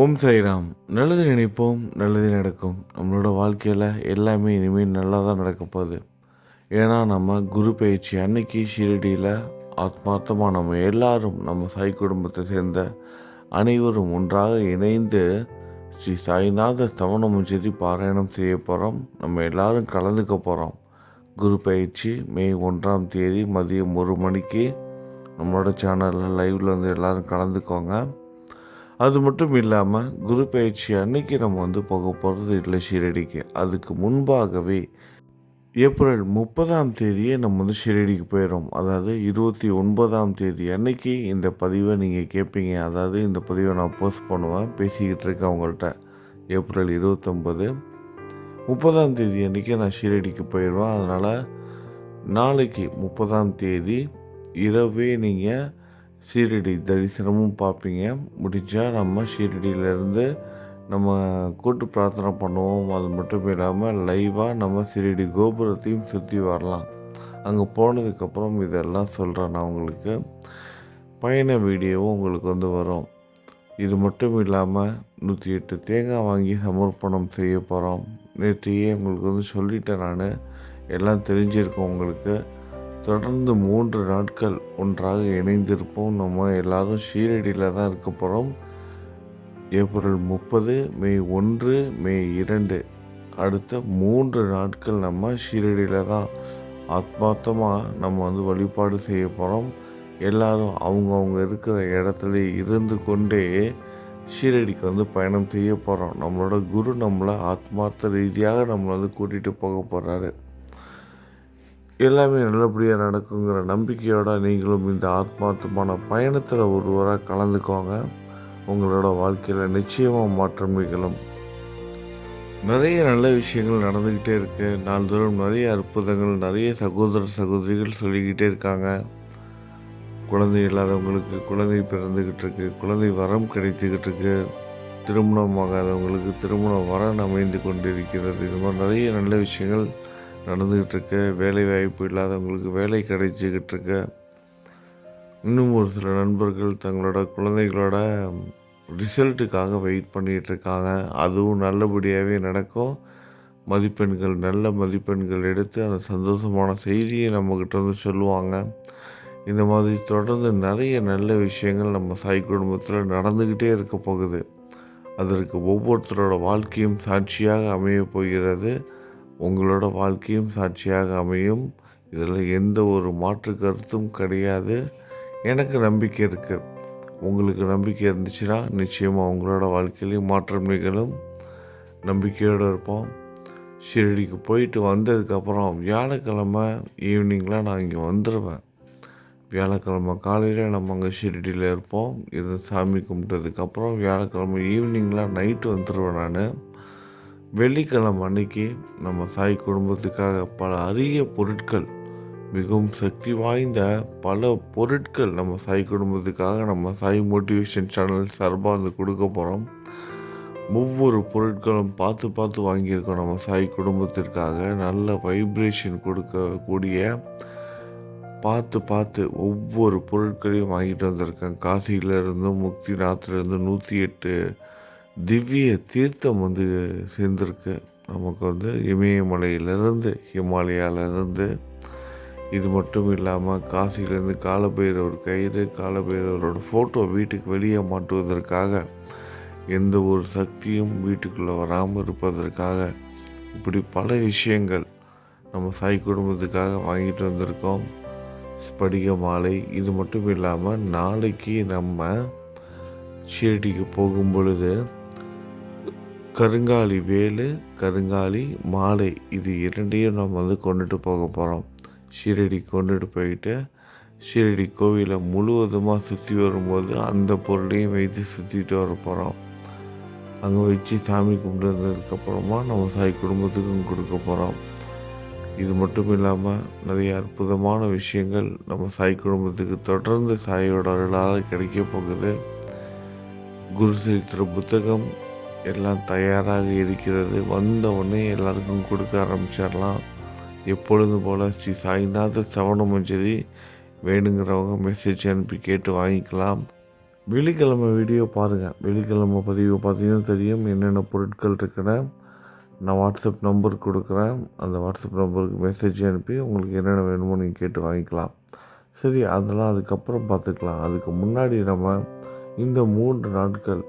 ஓம் சாய்ராம். நல்லது நினைப்போம் நல்லது நடக்கும். நம்மளோட வாழ்க்கையில் எல்லாமே இனிமேல் நல்லா தான் நடக்க போகுது. ஏன்னா நம்ம குரு பயிற்சி அன்னைக்கு ஷீரடியில் ஆத்மார்த்தமாக நம்ம எல்லாரும் நம்ம சாய் குடும்பத்தை சேர்ந்த அனைவரும் ஒன்றாக இணைந்து ஸ்ரீ சாய்நாத ஸ்தவனமுஞ்சரி பாராயணம் செய்ய போகிறோம் நம்ம எல்லாரும் கலந்துக்க போகிறோம் குரு பயிற்சி மே ஒன்றாம் தேதி மதியம் ஒரு மணிக்கு. நம்மளோட சேனலில் லைவில் வந்து எல்லோரும் கலந்துக்கோங்க. அது மட்டும் இல்லாமல் குரு பயிற்சி அன்னைக்கு நம்ம வந்து போக போகிறது இல்லை ஷீரடிக்கு. அதுக்கு முன்பாகவே ஏப்ரல் முப்பதாம் தேதியே நம்ம வந்து ஷீரடிக்கு போயிடும் அதாவது இருபத்தி ஒன்பதாம் தேதி அன்னைக்கு இந்த பதிவை நீங்கள் கேட்பீங்க அதாவது இந்த பதிவை நான் போஸ்ட் பண்ணுவேன். பேசிக்கிட்டு இருக்கேன் அவங்கள்ட்ட. ஏப்ரல் இருபத்தொம்பது முப்பதாம் தேதி அன்றைக்கி நான் ஷீரடிக்கு போயிடுவேன். அதனால் நாளைக்கு முப்பதாம் தேதி இரவே நீங்கள் ஷீரடி தரிசனமும் பார்ப்பீங்க. முடிஞ்சால் நம்ம ஷீரடியிலேருந்து நம்ம கூட்டு பிரார்த்தனை பண்ணுவோம். அது மட்டும் இல்லாமல் லைவாக நம்ம ஷீரடி கோபுரத்தையும் சுற்றி வரலாம். அங்கே போனதுக்கப்புறம் இதெல்லாம் சொல்கிறேன் நான் உங்களுக்கு. பயண வீடியோவும் உங்களுக்கு வந்து வரும். இது மட்டும் இல்லாமல் நூற்றி எட்டு தேங்காய் வாங்கி சமர்ப்பணம் செய்ய போகிறோம் நேற்றையே உங்களுக்கு வந்து சொல்லிட்டேன் நான். எல்லாம் தெரிஞ்சிருக்கோம் உங்களுக்கு. தொடர்ந்து மூன்று நாட்கள் ஒன்றாக இணைந்திருப்போம். நம்ம எல்லாரும் ஷீரடியில் தான் இருக்க போகிறோம் ஏப்ரல் முப்பது மே ஒன்று மே இரண்டு. அடுத்த மூன்று நாட்கள் நம்ம ஷீரடியில் தான் ஆத்மார்த்தமாக நம்ம வந்து வழிபாடு செய்ய போகிறோம் எல்லாரும் அவங்கவுங்க இருக்கிற இடத்துல இருந்து கொண்டே ஷீரடிக்கு வந்து பயணம் செய்ய போகிறோம் நம்மளோட குரு நம்மளை ஆத்மார்த்த ரீதியாக நம்மளை வந்து கூட்டிகிட்டு போக போகிறாரு எல்லாமே நல்லபடியாக நடக்குங்கிற நம்பிக்கையோடு நீங்களும் இந்த ஆத்மார்த்தமான பயணத்தில் ஒருவராக கலந்துக்கோங்க. உங்களோட வாழ்க்கையில் நிச்சயமாக மாற்றம் நிகழும். நிறைய நல்ல விஷயங்கள் நடந்துக்கிட்டே இருக்குது நாள்தோறும் நிறைய அற்புதங்கள் நிறைய சகோதர சகோதரிகள் சொல்லிக்கிட்டே இருக்காங்க. குழந்தை இல்லாதவங்களுக்கு குழந்தை பிறந்துக்கிட்டு இருக்கு. குழந்தை வரம் கிடைத்துக்கிட்டு இருக்கு. திருமணமாகாதவங்களுக்கு திருமண வரன் அமைந்து கொண்டிருக்கிறது. இது மாதிரி நிறைய நல்ல விஷயங்கள் நடந்துக்கிட்டு இருக்கு வேலை வாய்ப்பு இல்லாதவங்களுக்கு வேலை கிடைச்சிக்கிட்டு இருக்கு இன்னும் ஒரு சில நண்பர்கள் தங்களோட குழந்தைகளோட ரிசல்ட்டுக்காக வெயிட் பண்ணிகிட்டு இருக்காங்க அதுவும் நல்லபடியாகவே நடக்கும். மதிப்பெண்கள் நல்ல மதிப்பெண்கள் எடுத்து அந்த சந்தோஷமான செய்தியை நம்மக்கிட்ட வந்து சொல்லுவாங்க. இந்த மாதிரி தொடர்ந்து நிறைய நல்ல விஷயங்கள் நம்ம சாய் குடும்பத்தில் நடந்துக்கிட்டே இருக்க போகுது. அதற்கு ஒவ்வொருத்தரோட வாழ்க்கையும் சாட்சியாக அமைய போகிறது. உங்களோட வாழ்க்கையும் சாட்சியாக அமையும். இதில் எந்த ஒரு மாற்று கருத்தும் கிடையாது. எனக்கு நம்பிக்கை இருக்குது உங்களுக்கு நம்பிக்கை இருந்துச்சுன்னா நிச்சயமாக உங்களோட வாழ்க்கையிலையும் மாற்றம் நிகழும். நம்பிக்கையோடு இருப்போம். ஷிரடிக்கு போயிட்டு வந்ததுக்கப்புறம் வியாழக்கிழமை ஈவினிங்லாம் நான் இங்கே வந்துடுவேன் வியாழக்கிழமை காலையில் நம்ம அங்கே ஷிரடியில் இருப்போம். இது சாமி கும்பிட்டதுக்கப்புறம் வியாழக்கிழமை ஈவினிங்லாம் நைட்டு வந்துடுவேன் நான். வெள்ளிக்கிழமை அன்னைக்கு நம்ம சாய் குடும்பத்துக்காக பல அரிய பொருட்கள் மிகவும் சக்தி வாய்ந்த பல பொருட்கள் நம்ம சாய் குடும்பத்துக்காக நம்ம சாய் மோட்டிவேஷன் சேனல் சார்பாக வந்து கொடுக்க போகிறோம் ஒவ்வொரு பொருட்களும் பார்த்து பார்த்து வாங்கியிருக்கோம் நம்ம சாய் குடும்பத்திற்காக. நல்ல வைப்ரேஷன் கொடுக்கக்கூடிய பார்த்து பார்த்து ஒவ்வொரு பொருட்களையும் வாங்கிட்டு வந்திருக்கேன். காசியிலேருந்து முக்திநாத்லேருந்து நூற்றி எட்டு திவ்ய தீர்த்தம் வந்து சேர்ந்துருக்கு. நமக்கு வந்து இமயமலையிலிருந்து ஹிமாலயாவிலிருந்து. இது மட்டும் இல்லாமல் காசிலேருந்து காலபைரவர் கயிறு காலபைரவரோட ஃபோட்டோ வீட்டுக்கு வெளியே மாட்டுவதற்காக எந்த ஒரு சக்தியும் வீட்டுக்குள்ளே வராமல் இருப்பதற்காக இப்படி பல விஷயங்கள் நம்ம சாய் குடும்பத்துக்காக வாங்கிட்டு வந்திருக்கோம். ஸ்படிக மாலை இது மட்டும் இல்லாமல் நாளைக்கு நம்ம ஷீரடிக்கு போகும் பொழுது கருங்காலி வேலு கருங்காலி மாலை. இது இரண்டையும் நம்ம வந்து கொண்டுட்டு போக போகிறோம் ஷீரடி கொண்டுட்டு போயிட்டு ஷீரடி கோவிலை முழுவதுமாக சுற்றி வரும்போது அந்த பொருளையும் வைத்து சுற்றிட்டு வர போகிறோம் அங்கே வச்சு சாமி கும்பிட்டு நம்ம சாய் குடும்பத்துக்கும் கொடுக்க போகிறோம் இது மட்டும் இல்லாமல் நிறைய அற்புதமான விஷயங்கள் நம்ம சாய் குடும்பத்துக்கு தொடர்ந்து சாயோட அருளால் கிடைக்க போகுது. குரு சரித்திர புத்தகம் எல்லாம் தயாராக இருக்கிறது. வந்த உடனே எல்லாருக்கும் கொடுக்க ஆரம்பிச்சிடலாம். எப்பொழுது போல் ஸ்ரீ சாய்நாத சவணமஞ்சரி வேணுங்கிறவங்க மெசேஜ் அனுப்பி கேட்டு வாங்கிக்கலாம். வெள்ளிக்கிழமை வீடியோ பாருங்கள் வெள்ளிக்கிழமை பதிவு பார்த்தீங்கன்னா தெரியும். என்னென்ன பொருட்கள் இருக்குன்னு. நான் வாட்ஸ்அப் நம்பர் கொடுக்குறேன். அந்த வாட்ஸ்அப் நம்பருக்கு மெசேஜ் அனுப்பி உங்களுக்கு என்னென்ன வேணுமோ நீங்கள் கேட்டு வாங்கிக்கலாம். சரி அதெல்லாம் அதுக்கப்புறம் பார்த்துக்கலாம். அதுக்கு முன்னாடி நம்ம இந்த மூன்று நாட்கள்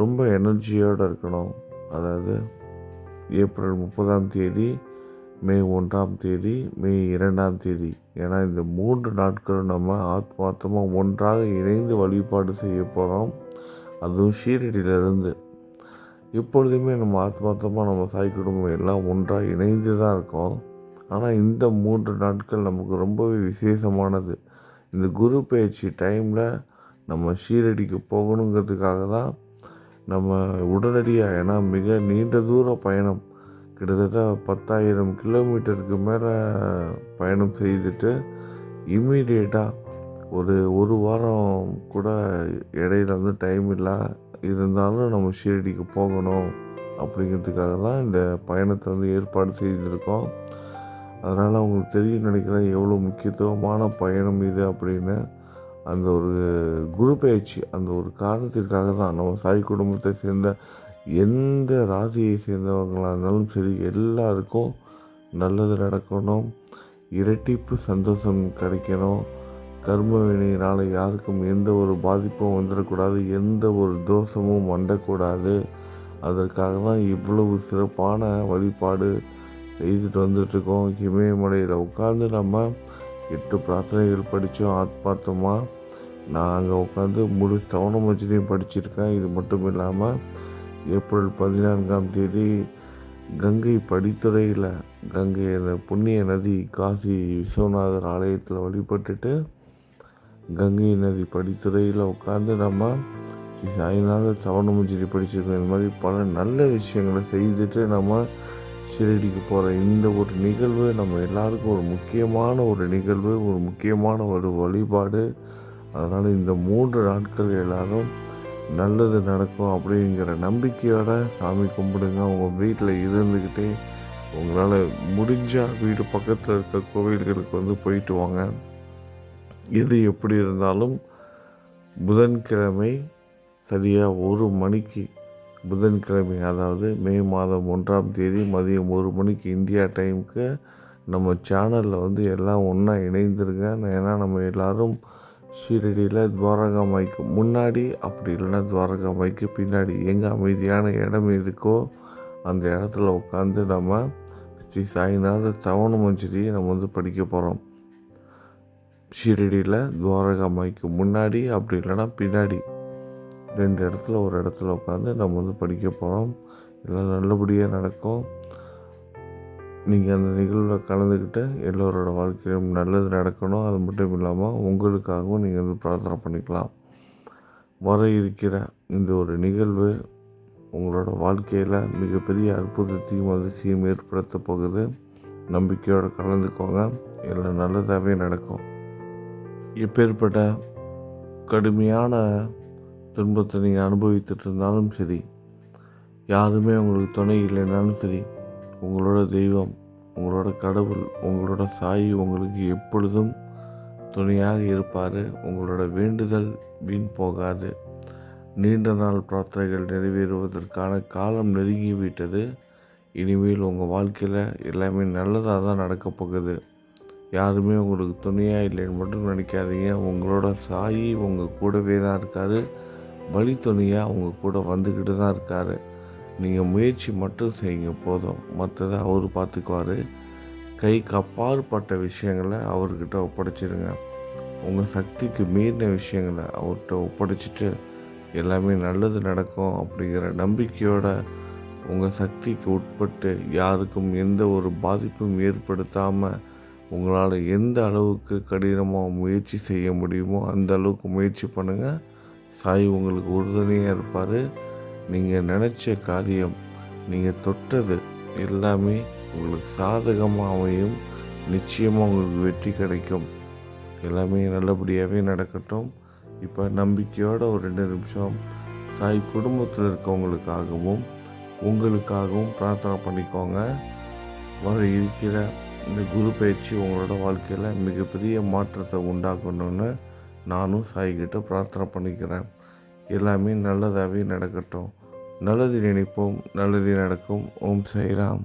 ரொம்ப எனர்ஜியோடு இருக்கணும். அதாவது ஏப்ரல் முப்பதாம் தேதி மே ஒன்றாம் தேதி மே இரண்டாம் தேதி. ஏன்னா இந்த மூன்று நாட்களும் நம்ம ஆத்மார்த்தமாக ஒன்றாக இணைந்து வழிபாடு செய்ய போகிறோம் அதுவும் ஷீரடியிலிருந்து. எப்பொழுதுமே நம்ம ஆத்மார்த்தமாக நம்ம சாய் குடும்பம் எல்லாம் ஒன்றாக இணைந்து தான் இருக்கோம். ஆனால் இந்த மூன்று நாட்கள் நமக்கு ரொம்பவே விசேஷமானது. இந்த குரு பயிற்சி டைமில் நம்ம ஷீரடிக்கு போகணுங்கிறதுக்காக தான் நம்ம உடனடியாக ஏன்னா மிக நீண்ட தூர பயணம். கிட்டத்தட்ட பத்தாயிரம் கிலோமீட்டருக்கு மேலே பயணம் செய்துட்டு இம்மீடியட்டாக ஒரு ஒரு வாரம் கூட இடையில வந்து டைம் இல்லை இருந்தாலும் நம்ம ஷீரடிக்கு போகணும் அப்படிங்கிறதுக்காக தான் இந்த பயணத்தை வந்து ஏற்பாடு செய்திருக்கோம். அதனால் அவங்களுக்கு தெரியும் நினைக்கிறேன் எவ்வளோ முக்கியத்துவமான பயணம் இது அப்படின்னு. அந்த ஒரு குரு பயிற்சி அந்த ஒரு காரணத்திற்காக தான் நம்ம சாய் குடும்பத்தை சேர்ந்த எந்த ராசியை சேர்ந்தவங்களாக இருந்தாலும் சரி எல்லாருக்கும் நல்லது நடக்கணும். இரட்டிப்பு சந்தோஷம் கிடைக்கணும். கர்ம வினையினால் யாருக்கும் எந்த ஒரு பாதிப்பும் வந்துடக்கூடாது. எந்த ஒரு தோஷமும் வண்டக்கூடாது. அதற்காக தான் இவ்வளவு சிறப்பான வழிபாடு செய்துட்டு வந்துட்டுருக்கோம். இமயமலையில் உட்காந்து நம்ம எட்டு பிரார்த்தனைகள் படித்தோம் ஆத்மார்த்தமாக நான் அங்கே உட்காந்து முழு சவணமஜினையும் படிச்சிருக்கேன். இது மட்டும் இல்லாமல் ஏப்ரல் பதினான்காம் தேதி கங்கை படித்துறையில் கங்கை அந்த புண்ணிய நதி காசி விஸ்வநாதர் ஆலயத்தில் வழிபட்டுட்டு கங்கை நதி படித்துறையில் உட்காந்து நம்ம ஸ்ரீ சாய்நாத சவணமஞ்சிரி படிச்சிருக்கோம். இந்த மாதிரி பல நல்ல விஷயங்களை செய்துட்டு நம்ம ஷிரடிக்கு போகிற இந்த ஒரு நிகழ்வு நம்ம எல்லாருக்கும் ஒரு முக்கியமான ஒரு நிகழ்வு ஒரு முக்கியமான ஒரு வழிபாடு. அதனால் இந்த மூன்று நாட்கள் எல்லாரும் நல்லது நடக்கும் அப்படிங்கிற நம்பிக்கையோட சாமி கும்பிடுங்க. உங்கள் வீட்டில் இருந்துக்கிட்டே உங்களால் முடிஞ்சால் வீடு பக்கத்தில் இருக்க கோவில்களுக்கு வந்து போயிட்டு வாங்க. எது எப்படி இருந்தாலும் புதன்கிழமை சரியாக ஒரு மணிக்கு புதன்கிழமை அதாவது மே மாதம் ஒன்றாம் தேதி மதியம் ஒரு மணிக்கு இந்தியா டைமுக்கு நம்ம சேனலில் வந்து எல்லாம் ஒன்றா இணைந்துருங்க. ஏன்னா நம்ம எல்லோரும் ஷீரடியில் துவாரகா மைக்கு முன்னாடி அப்படி இல்லைன்னா துவாரகா மைக்கு பின்னாடி எங்கே அமைதியான இடம் இருக்கோ அந்த இடத்துல உட்காந்து நம்ம ஸ்ரீ சாய்நாத தவண மஞ்சரியை நம்ம வந்து படிக்க போகிறோம் ஷீரடியில் துவாரகா மைக்கு முன்னாடி அப்படி இல்லைன்னா பின்னாடி. ரெண்டு இடத்துல ஒரு இடத்துல உட்காந்து நம்ம வந்து படிக்க போகிறோம் எல்லாம் நல்லபடியாக நடக்கும். நீங்கள் அந்த நிகழ்வில் கலந்துக்கிட்டு எல்லோரோட வாழ்க்கையிலும் நல்லது நடக்கணும். அது மட்டும் இல்லாமல் உங்களுக்காகவும் நீங்கள் வந்து பிரார்த்தனை பண்ணிக்கலாம். வர இருக்கிற இந்த ஒரு நிகழ்வு உங்களோட வாழ்க்கையில் மிகப்பெரிய அற்புதத்தையும் அதிர்ச்சியும் ஏற்படுத்த போகுது. நம்பிக்கையோடு கலந்துக்கோங்க. எல்லாம் நல்லதாகவே நடக்கும். எப்பேற்பட்ட கடுமையான துன்பத்தை நீங்கள் அனுபவித்துட்டு இருந்தாலும் சரி யாருமே உங்களுக்கு துணை இல்லைனாலும் சரி உங்களோட தெய்வம் உங்களோட கடவுள் உங்களோட சாய் உங்களுக்கு எப்பொழுதும் துணையாக இருப்பார். உங்களோட வேண்டுதல் வீண் போகாது. நீண்ட நாள் பிரார்த்தனைகள் நிறைவேறுவதற்கான காலம் நெருங்கிவிட்டது இனிமேல் உங்கள் வாழ்க்கையில் எல்லாமே நல்லதாக தான் நடக்கப் போகுது. யாருமே உங்களுக்கு துணையாக இல்லைன்னு மட்டும் நினைக்காதீங்க. உங்களோட சாயி உங்கள் கூடவே தான் இருக்கார். வழித்துணையாக அவங்க உங்கள் கூட வந்துக்கிட்டு தான் இருக்கார். நீங்கள் முயற்சி மட்டும் செய்யுங்க போதும். மற்றதை அவர் பார்த்துக்குவார் கைக்கு அப்பாற்பட்ட விஷயங்களை அவர்கிட்ட ஒப்படைச்சிருங்க. உங்கள் சக்திக்கு மீறின விஷயங்களை அவர்கிட்ட ஒப்படைச்சிட்டு எல்லாமே நல்லது நடக்கும் அப்படிங்கிற நம்பிக்கையோட உங்கள் சக்திக்கு உட்பட்டு யாருக்கும் எந்த ஒரு பாதிப்பும் ஏற்படுத்தாமல் உங்களால் எந்த அளவுக்கு கடினமாக முயற்சி செய்ய முடியுமோ அந்த அளவுக்கு முயற்சி பண்ணுங்கள் சாய் உங்களுக்கு உறுதுணையாக இருப்பார். நீங்கள் நினச்ச காரியம் நீங்கள் தொட்டது எல்லாமே உங்களுக்கு சாதகமாக அமையும். நிச்சயமாக உங்களுக்கு வெற்றி கிடைக்கும். எல்லாமே நல்லபடியாகவே நடக்கட்டும். இப்போ நம்பிக்கையோட ஒரு ரெண்டு நிமிஷம் சாய் குடும்பத்தில் இருக்கவங்களுக்காகவும் உங்களுக்காகவும் பிரார்த்தனை பண்ணிக்கோங்க. வர இருக்கிற இந்த குரு பயிற்சி உங்களோட வாழ்க்கையில் மிகப்பெரிய மாற்றத்தை உண்டாக்கணும்னு நானும் சாய்கிட்ட பிரார்த்தனை பண்ணிக்கிறேன். எல்லாமே நல்லதாகவே நடக்கட்டும். நல்லது நினைப்போம் நல்லது நடக்கும். ஓம் சாய்ராம்.